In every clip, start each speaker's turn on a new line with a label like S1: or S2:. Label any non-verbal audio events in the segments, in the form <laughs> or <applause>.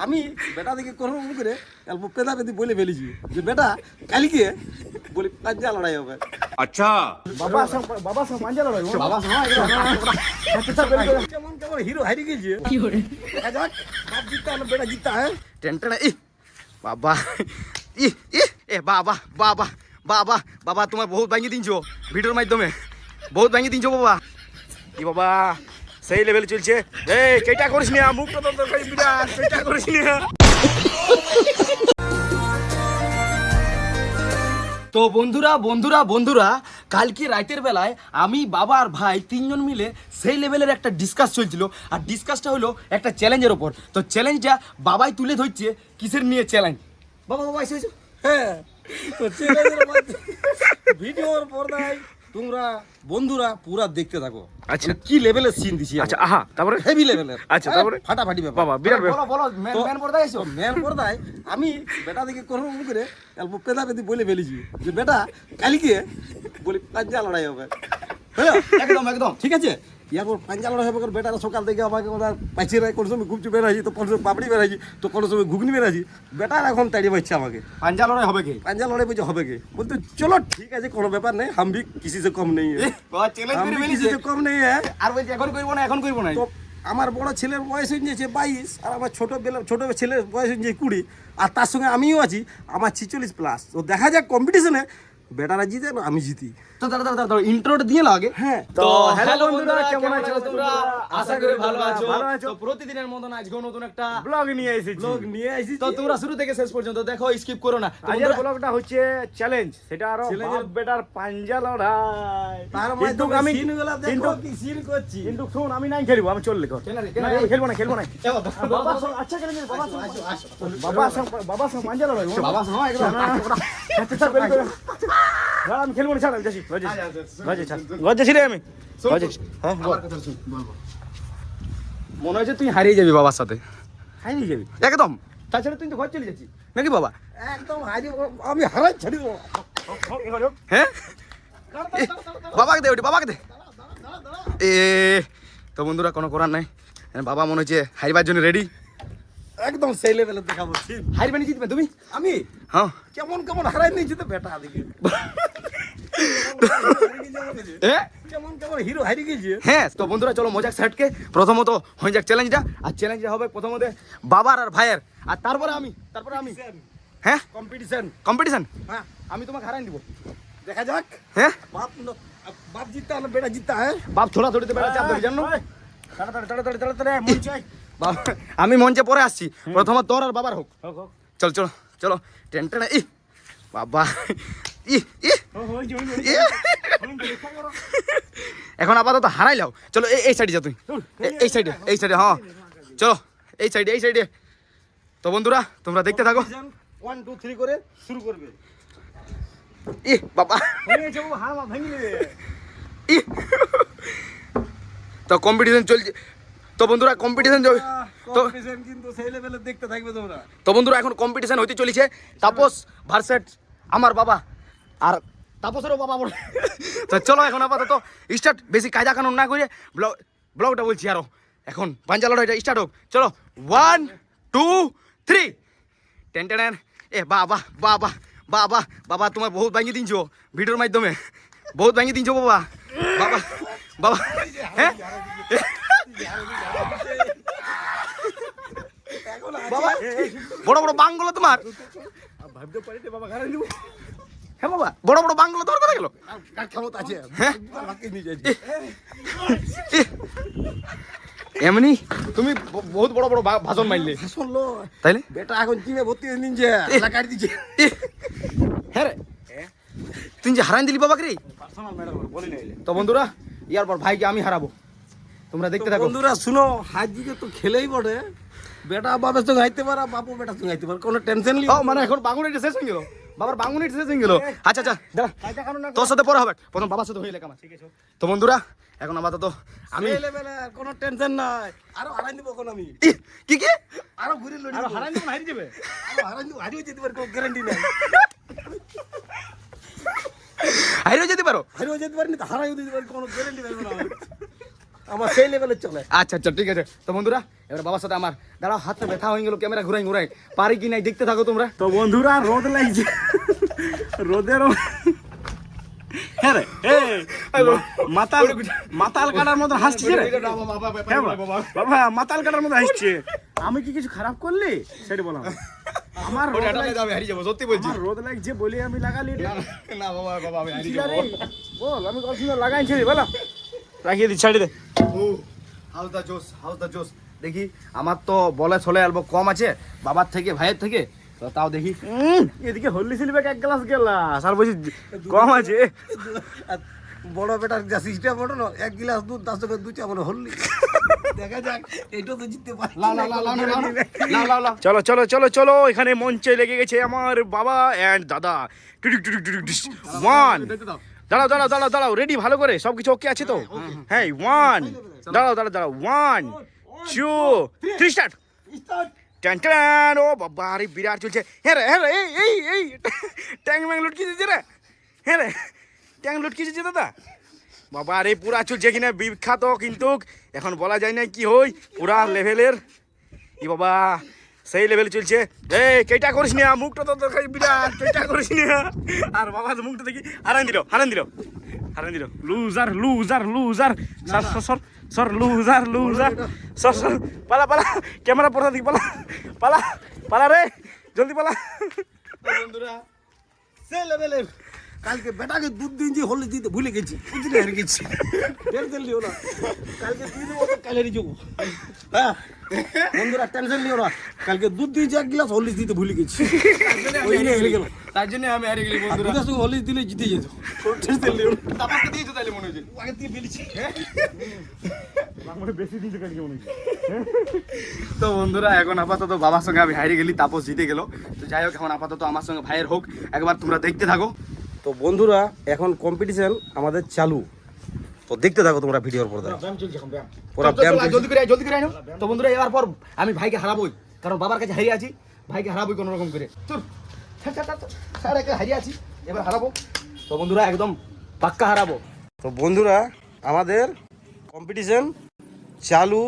S1: আমি বেটা দেখে কোনো করে অল্প পেদা পেদি বলে ফেলেছি যে বেটা কালকে বলি পাঞ্জা লড়াই হবে।
S2: আচ্ছা।
S1: বাবা সব বাবা সব পাঞ্জা লড়াই বাবা কেমন কেমন হিরো হারিয়ে গেছে? কি করে? যাক বাপ জিততা না বেটা জিততা হ্যাঁ?
S3: টেনটেন ই বাবা ই ই এ বাবা বাবা বাবা বাবা তোমার বহুত ভাঙি দিনছো ভিডিওর মাধ্যমে। বহুত ভাঙি দিনছো বাবা। কি বাবা? সেই লেভেল চলছে। এই কেটা করিস না মুখটা তো বিরাট কেটা করিস না তো বন্ধুরা বন্ধুরা বন্ধুরা কালকে রাতের বেলায় আমি বাবা আর ভাই তিনজন মিলে সেই লেভেলের একটা ডিসকাস চলছিল। আর ডিসকাসটা হলো একটা চ্যালেঞ্জের ওপর। তো চ্যালেঞ্জটা বাবাই তুলে ধরছে কিসের নিয়ে চ্যালেঞ্জ বাবা বাবা এসে
S1: হ্যাঁ তো চ্যালেঞ্জের মধ্যে <laughs> ভিডিওর পর্দায় তোমরা বন্ধুরা পুরা দেখতে থাকো।
S3: আচ্ছা।
S1: আমি কি লেভেলের সিন দিছি
S3: আচ্ছা আহা তারপরে?
S1: হেভি লেভেলের
S3: আচ্ছা, তারপরে?
S1: ফাটাফাটি ব্যাপার।
S3: বাবা বিরাট
S1: বলো বলো ম্যান ম্যান পর্দায় এসো। ম্যান পর্দায় আমি বেটা দেখে করব করে অল্প পেদা পেদি বলে ফেলেছি যে বেটা কালকে বলি পাঞ্জা লড়াই হবে। হ্যালো
S3: একদম একদম।
S1: ঠিক আছে? ইয়ারপর পাঞ্জা লড়াই হবে বেটারা সকাল থেকে আমাকে ওরা কোনো সময় বেরাইছি তো কোনো সময় পাপড়ি বেরাইছি তো কোনো সময় ঘুগনি বেরাইছি বেটার এখন তাড়িয়ে পাচ্ছে আমাকে।
S3: পাঞ্জা লড়াই হবে কি
S1: পাঞ্জা লড়াই বলছে হবে কি বলতে চলো ঠিক আছে কোনো ব্যাপার নেই হাম ভি কিসি সে কম নেই। কিসি সে কম নেই
S3: আর বলছি এখন করব না এখন করব না
S1: আমার বড় ছেলের বয়স হয়ে বাইশ আর আমার ছোট বেলা ছোট ছেলের বয়স হয়ে কুড়ি আর তার সঙ্গে আমিও আছি আমার ছিচল্লিশ প্লাস তো দেখা যাক কম্পিটিশনে বেটারা জিতে আমি জিতি।
S3: তো দাঁড়া দাঁড়া দাঁড়া ইন্ট্রোটা দিয়ে আগে।
S1: হ্যাঁ
S3: তো হ্যালো
S1: বন্ধুরা, কেমন আছো
S3: তোমরা? আশা করি ভালো আছো? তো প্রতিদিনের মতন আজকেও নতুন একটা
S4: ব্লগ নিয়ে এসেছি।
S1: লোক নিয়ে আসি
S3: তো তোমরা শুরু থেকে শেষ পর্যন্ত দেখো স্কিপ করো না। তো
S4: আজকের ব্লগটা হচ্ছে চ্যালেঞ্জ সেটা আরও বেটার পাঞ্জা লড়াই।
S1: তার
S4: কিন্তু
S1: মাধ্যমে
S4: আমি
S1: সিনগুলা দেখো কি সিন করছি?
S4: কিন্তু শোন আমি নাই খেলব আমি চললে কর। না, খেলব না খেলব না।
S3: বাবা,
S4: আচ্ছা বাবা বাবা বাবা পাঞ্জা লড়াই
S3: বাবা একদম
S4: আচ্ছা, না, আমি খেলব না ছাড় আমি যাচ্ছি ঘর যাচ্ছি। ঘর যাচ্ছি, ঘর যাচ্ছি রে আমি ঘর যাচ্ছি। হ্যাঁ
S3: মনে হচ্ছে তুই হারিয়ে যাবি বাবার সাথে।
S4: হারিয়ে যাবি?
S3: একদম।
S4: তাছাড়া তুই তো ঘর চলে যাচ্ছি
S3: নাকি বাবা?
S1: একদম হারি আমি হারাই ছাড়ি
S3: হ্যাঁ? বাবাকে দে ওটি বাবাকে দে। এ তো বন্ধুরা কোনো করার নাই। বাবা মনে হচ্ছে হারিবার জন্য রেডি
S1: একদম সেই লেভেলে দেখাবো
S3: হারিবে জিতবে তুমি?
S1: আমি?
S3: হ্যাঁ।
S1: কেমন কেমন হারাই নিয়েছি তো বেটা দিকে
S3: হ্যাঁ তো বন্ধুরা চলো মজাক সাইডকে প্রথমত হয়ে যাক চ্যালেঞ্জটা আর চ্যালেঞ্জটা হবে প্রথমত বাবার আর ভাইয়ের। আর তারপরে আমি তারপরে আমি। হ্যাঁ?
S1: কম্পিটিশন
S3: কম্পিটিশন
S1: হ্যাঁ
S3: আমি তোমাকে হারাই দিব।
S1: দেখা যাক।
S3: হ্যাঁ?
S1: বাপ বাপ জিততা না বেটা জিততা হ্যাঁ?
S3: বাপ ছোড়া ছড়িতে বেড়া চাপ দেবে জানো?
S4: তাড়াতাড়ি তাড়াতাড়ি তাড়াতাড়ি মন চাই
S3: বাবা, আমি মঞ্চে পরে আসছি। প্রথমত তোর আর বাবার হোক। চল চলো চলো। টেন টেন ই বাবা। এখন আপাতত হারাই লাও। চলো এই সাইডে যা তুই। এই সাইডে এই সাইডে হ্যাঁ চলো এই সাইডে এই সাইডে তো বন্ধুরা তোমরা দেখতে থাকো।
S1: ওয়ান টু থ্রি করে শুরু করবে
S3: ই বাবা। ই। তো কম্পিটিশন চলছে। তো বন্ধুরা কম্পিটিশন তো
S1: কিন্তু সেই লেভেলে দেখতে থাকবে তোমরা।
S3: তো বন্ধুরা এখন কম্পিটিশন হইতে চলেছে। তাপস ভার্সেট আমার বাবা। আর তাপসেরও বাবা বলে। তো চলো এখন আপাতত স্টার্ট বেশি কায়দা কানুন না করে ব্লগ ব্লগটা বলছি আরও। এখন পাঞ্জালোটা স্টার্ট হোক। চলো one two three ten ten এ, বাবা বাবা বাবা বাবা, তোমার বহুত ভাঙিয়ে দিনছো ভিডিওর মাধ্যমে। বহুত ভাঙিয়ে দিনছো বাবা। বাবা বাবা হ্যাঁ? বাবা, বড় বড় বাংগুলো তোমার।
S4: ভাবতে পারি বাবা দিব
S3: হ্যাঁ বাবা বড় বড় বাংলো তোমার কথা গেল?
S1: ক্ষমতা আছে?
S3: হ্যাঁ? এমনি? তুমি বহুত বড় বড় ভাষণ মারলে
S1: শুনলো
S3: তাইলে?
S1: বেটা এখন জিমে ভর্তি হয়ে কাটি দিচ্ছে
S3: এ, হ্যাঁ রে। তুই যে হারান দিলি বাবাকে রে। তো বন্ধুরা ইয়ার পর ভাইকে আমি হারাবো। তোমরা দেখতে থাকো।
S1: বন্ধুরা শুনো হাজিকে তো খেলেই বটে। বেটা বাবার সঙ্গে আইতে পারা বাপু বেটার সঙ্গে আইতে পারে কোনো টেনশন নেই।
S3: মানে এখন বাঙুনিটা শেষ হয়ে গেল। বাবার বাঙুনিটা শেষ হয়ে গেল। আচ্ছা আচ্ছা। দাঁড়া। তোর সাথে পরে হবে। প্রথম বাবার সাথে হয়ে লেখা ঠিক আছে। তো বন্ধুরা এখন আপাতত আমি
S1: আমি কোনো টেনশন নাই। আরও হারাই দিব কোন আমি।
S3: কি কি?
S1: আরও ঘুরে লড়ি
S4: আর। হারাই দিব হারিয়ে যাবে?
S1: আরও হারাই দিব হারিয়ে যেতে পারে কোনো গ্যারান্টি নাই।
S3: হারিয়ে যেতে পারো?
S1: হারিয়ে যেতে পারি না হারাই দিতে পারি কোনো গ্যারান্টি পাইবো না আমি। আমার সেই লেভেলে চলে।
S3: আচ্ছা আচ্ছা ঠিক আছে। তো বন্ধুরা এবার বাবার সাথে আমার দাঁড়াও হাতটা ব্যথা হয়ে গেল ক্যামেরা ঘুরাই ঘুরাই। পারি কি নাই দেখতে থাকো তোমরা।
S4: তো বন্ধুরা রোদ লাগছে। রোদের হ্যাঁ মাতাল মাতাল কাটার মতো হাসছে বাবা বাবা, মাতাল কাটার মতো হাসছে। <laughs> আমি কি কিছু খারাপ করলি? সেটা বলো আমার
S3: সত্যি বলছি।
S4: রোদ লাগছে বলে আমি লাগালি।
S3: না বাবা বাবা আমি?
S4: বল আমি কত সুন্দর লাগাইছি রে বলো। রাখিয়ে দি ছাড়ি দে।
S3: হাউস দা জোস হাউস জোস দেখি আমার তো বলে ছলে অল্প কম আছে বাবার থেকে ভাইয়ের থেকে তাও দেখি
S4: এদিকে হল্লি সিলিপে এক গ্লাস গেলাস আর বলছি কম আছে
S1: বড় বেটার যা সিস্টেম বড় না এক গ্লাস দুধ তার সঙ্গে দু চামচ হল্লি দেখা যাক এটা তো জিততে পারে
S4: চলো চলো চলো চলো এখানে মঞ্চে লেগে গেছে আমার বাবা অ্যান্ড দাদা ওয়ান দাঁড়াও দাঁড়াও দাঁড়াও দাঁড়াও রেডি ভালো করে সব কিছু ওকে আছে তো? হ্যাঁ ওয়ান দাঁড়াও দাঁড়াও দাঁড়াও ওয়ান টু থ্রি স্টার্ট ট্যান ও বাবা আরে বিরাট চলছে। হ্যাঁ রে হ্যাঁ রে এই এই এই <laughs> ট্যাং ম্যাং লুটকি দিচ্ছে রে। হ্যাঁ রে ট্যাং লুটকি দিচ্ছে দাদা। বাবা আরে পুরা চলছে কিনা বিখ্যাত কিন্তু। এখন বলা যায় না কি হই পুরা লেভেলের ই বাবা সেই লেভেল চলছে। এই কেটা করিস না মুখটা তো দেখাই বিরাট কেটা করিস না আর বাবা তো মুখটা দেখি হারান দিল হারান দিল হারান দিল। লুজার লুজার লুজার সর সর সর সর লুজার লুজার সর সর পালা পালা ক্যামেরা পড়া দিকে পালা পালা পালা রে জলদি পালা।
S1: বন্ধুরা সেই লেভেলের কালকে বেটাকে দুধ দিন যে হলদি দিতে ভুলে গেছি বুঝলি হেরে গেছি টেনশন নিও না। কালকে দিয়ে দেবো তো কাল হেরে যাব হ্যাঁ? বন্ধুরা টেনশন নিও না। কালকে দুধ দিয়েছি এক গ্লাস হলদি দিতে ভুলে গেছি। ওই জন্য হেরে গেল
S3: তার জন্য আমি হারিয়ে গেলি বন্ধুরা।
S1: দুধের সঙ্গে হলদি দিলে জিতে যেত। টেনশন নিও না।
S3: তারপর দিয়েছ তাহলে মনে হচ্ছে।
S1: আগে দিয়ে ফেলেছি।
S4: বেশি দিন কালকে মনে হচ্ছে।
S3: তো বন্ধুরা এখন আপাতত বাবার সঙ্গে আমি হারিয়ে গেলি তাপস জিতে গেল। তো যাই হোক এখন আপাতত আমার সঙ্গে ভাইয়ের হোক। একবার তোমরা দেখতে থাকো।
S1: তো বন্ধুরা এখন কম্পিটিশন আমাদের চালু। তো দেখতে থাকো তোমরা ভিডিওর
S4: চলছে
S1: পুরা ব্যায়াম।
S3: জলদি করে আয়, জলদি করে আয় তো বন্ধুরা এবার পর আমি ভাইকে হারাবোই কারণ বাবার কাছে হারিয়ে আছি ভাইকে হারাবোই কোনো রকম করে। চল একে হারিয়ে আছি এবার হারাবো। তো বন্ধুরা একদম পাক্কা হারাবো।
S1: তো বন্ধুরা আমাদের কম্পিটিশন চালু।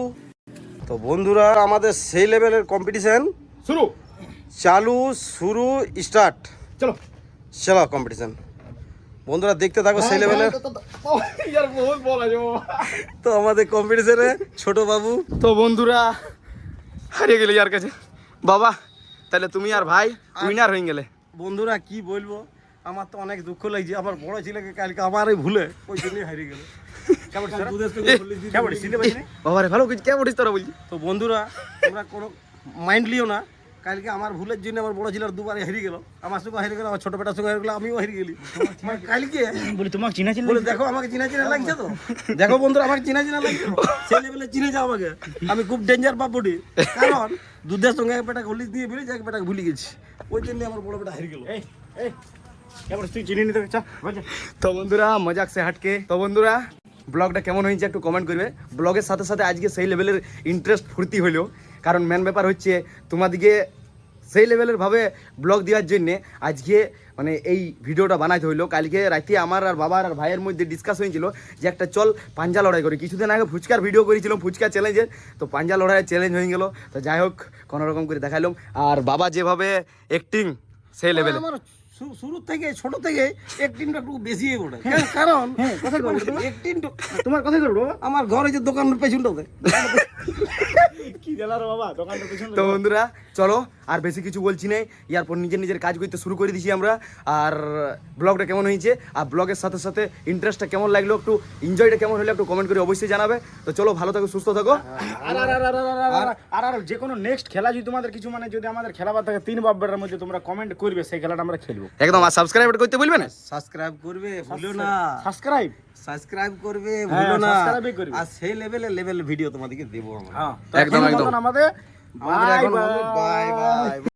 S1: তো বন্ধুরা আমাদের সেই লেভেলের কম্পিটিশন
S3: শুরু।
S1: চালু শুরু স্টার্ট
S3: চলো।
S1: চলো কম্পিটিশন বন্ধুরা দেখতে থাকো সেই লেভেলের
S3: ইয়ার বহুত বলা যাব।
S1: তো আমাদের কম্পিটিশনে ছোট বাবু।
S3: তো বন্ধুরা হারিয়ে গেলে ইয়ার কাছে। বাবা তাহলে তুমি আর ভাই উইনার হয়ে গেলে।
S1: বন্ধুরা কি বলব? আমার তো অনেক দুঃখ লাগছে। আমার বড় ছেলেকে কালকে আমারই ভুলে ওই জন্যই হারিয়ে গেল।
S4: কেমন
S3: বাবা রে ভালো কিছু কে বলিস তোরা বলছি
S1: তো বন্ধুরা তোমরা কোনো মাইন্ড লিও না। কালকে আমার ভুলের জন্য আমার বড় ছেলের দুবার হারিয়ে গেল। আমার সঙ্গে হারিয়ে গেল আমার ছোট বেটার সঙ্গে হারিয়ে গেল আমিও হারিয়ে গেলি। মানে কালকে
S4: বলি তোমাকে চিনা চিনা
S1: বলে দেখো আমাকে চিনা চিনা লাগছে তো? দেখো বন্ধুরা আমাকে চিনা চিনা লাগছে? সেই লেভেলে চিনে যাও আমাকে। আমি খুব ডেঞ্জার বাপুটি কারণ দুধের সঙ্গে এক বেটা হলিস দিয়ে ফেলেছি এক বেটা ভুলে গেছি। ওই জন্য আমার বড় বেটা হারিয়ে গেল।
S4: এই এই
S3: তো বন্ধুরা মজাক সে হাটকে। তো বন্ধুরা ব্লগটা কেমন হয়েছে একটু কমেন্ট করবে। ব্লগের সাথে সাথে আজকে সেই লেভেলের ইন্টারেস্ট ফুর্তি হইল কারণ মেন ব্যাপার হচ্ছে তোমাদিকে সেই লেভেলের ভাবে ব্লগ দেওয়ার জন্যে আজকে মানে এই ভিডিওটা বানাইতে হইল। কালকে রাতে আমার আর বাবার আর ভাইয়ের মধ্যে ডিসকাস হয়েছিল যে একটা চল পাঞ্জা লড়াই করি। কিছুদিন আগে ফুচকার ভিডিও করেছিলাম ফুচকা চ্যালেঞ্জের তো পাঞ্জা লড়াইয়ের চ্যালেঞ্জ হয়ে গেল। তো যাই হোক কোনো রকম করে দেখাইলাম। আর বাবা যেভাবে অ্যাক্টিং সেই লেভেলে
S1: শুরু থেকে ছোট থেকে একটিনটা একটু বেশি ওঠে কারণ একটিনটা
S4: তোমার কথা করব
S1: আমার ঘরে যে দোকানের পেছনটাতে।
S3: তো বন্ধুরা চলো আর বেশি কিছু বলছি না ইয়ারপর নিজের নিজের কাজ করতে শুরু করে দিছি আমরা। আর ব্লগটা কেমন হয়েছে? আর ব্লগের সাথে সাথে ইন্টারেস্টটা কেমন লাগল? একটু এনজয়টা কেমন হলো? একটু কমেন্ট করে অবশ্যই জানাবে। তো চলো ভালো থাকো সুস্থ থাকো।
S4: আর আর আর যে কোনো নেক্সট খেলা যদি তোমাদের কিছু মানে যদি আমাদের খেলা থাকে তিন বাবার মধ্যে তোমরা কমেন্ট করবে সেই খেলাটা আমরা খেলব।
S3: একদম আর সাবস্ক্রাইব করতে বলবে না?
S1: সাবস্ক্রাইব করবে ভুলো না।
S4: সাবস্ক্রাইব
S1: সাবস্ক্রাইব করবে
S4: হ্যাঁ,
S1: ভুলো না। আর সেই লেভেলে লেভেল ভিডিও তোমাদেরকে দেবো আমরা
S4: হ্যাঁ
S3: একদম, একদম।
S4: আমাদের
S1: আমাদের
S4: বাই
S1: বাই বাই